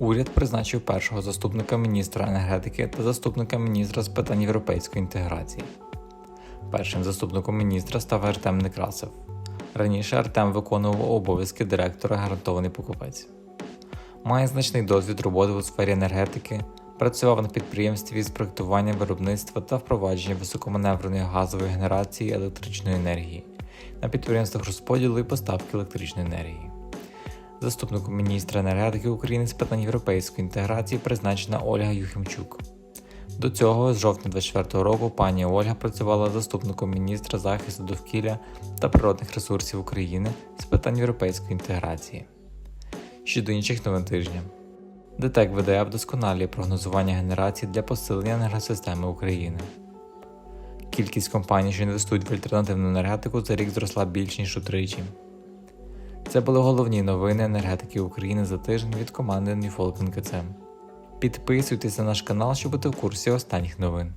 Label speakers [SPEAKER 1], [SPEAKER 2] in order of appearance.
[SPEAKER 1] Уряд призначив першого заступника міністра енергетики та заступника міністра з питань європейської інтеграції. Першим заступником міністра став Артем Некрасов. Раніше Артем виконував обов'язки директора гарантований покупець. Має значний досвід роботи у сфері енергетики, працював на підприємстві з проектування виробництва та впровадження високоманевреної газової генерації електричної енергії на підприємствах розподілу і поставки електричної енергії. Заступником міністра енергетики України з питань європейської інтеграції призначена Ольга Юхимчук. До цього з жовтня 2024 року пані Ольга працювала заступником міністра захисту довкілля та природних ресурсів України з питань європейської інтеграції. Щодо інших новин тижня. ДТЕК видає вдосконалює прогнозування генерації для посилення енергосистеми України. Кількість компаній, що інвестують в альтернативну енергетику, за рік зросла більш ніж утричі. Це були головні новини енергетики України за тиждень від команди Ньюфолк. Підписуйтесь на наш канал, щоб бути в курсі останніх новин.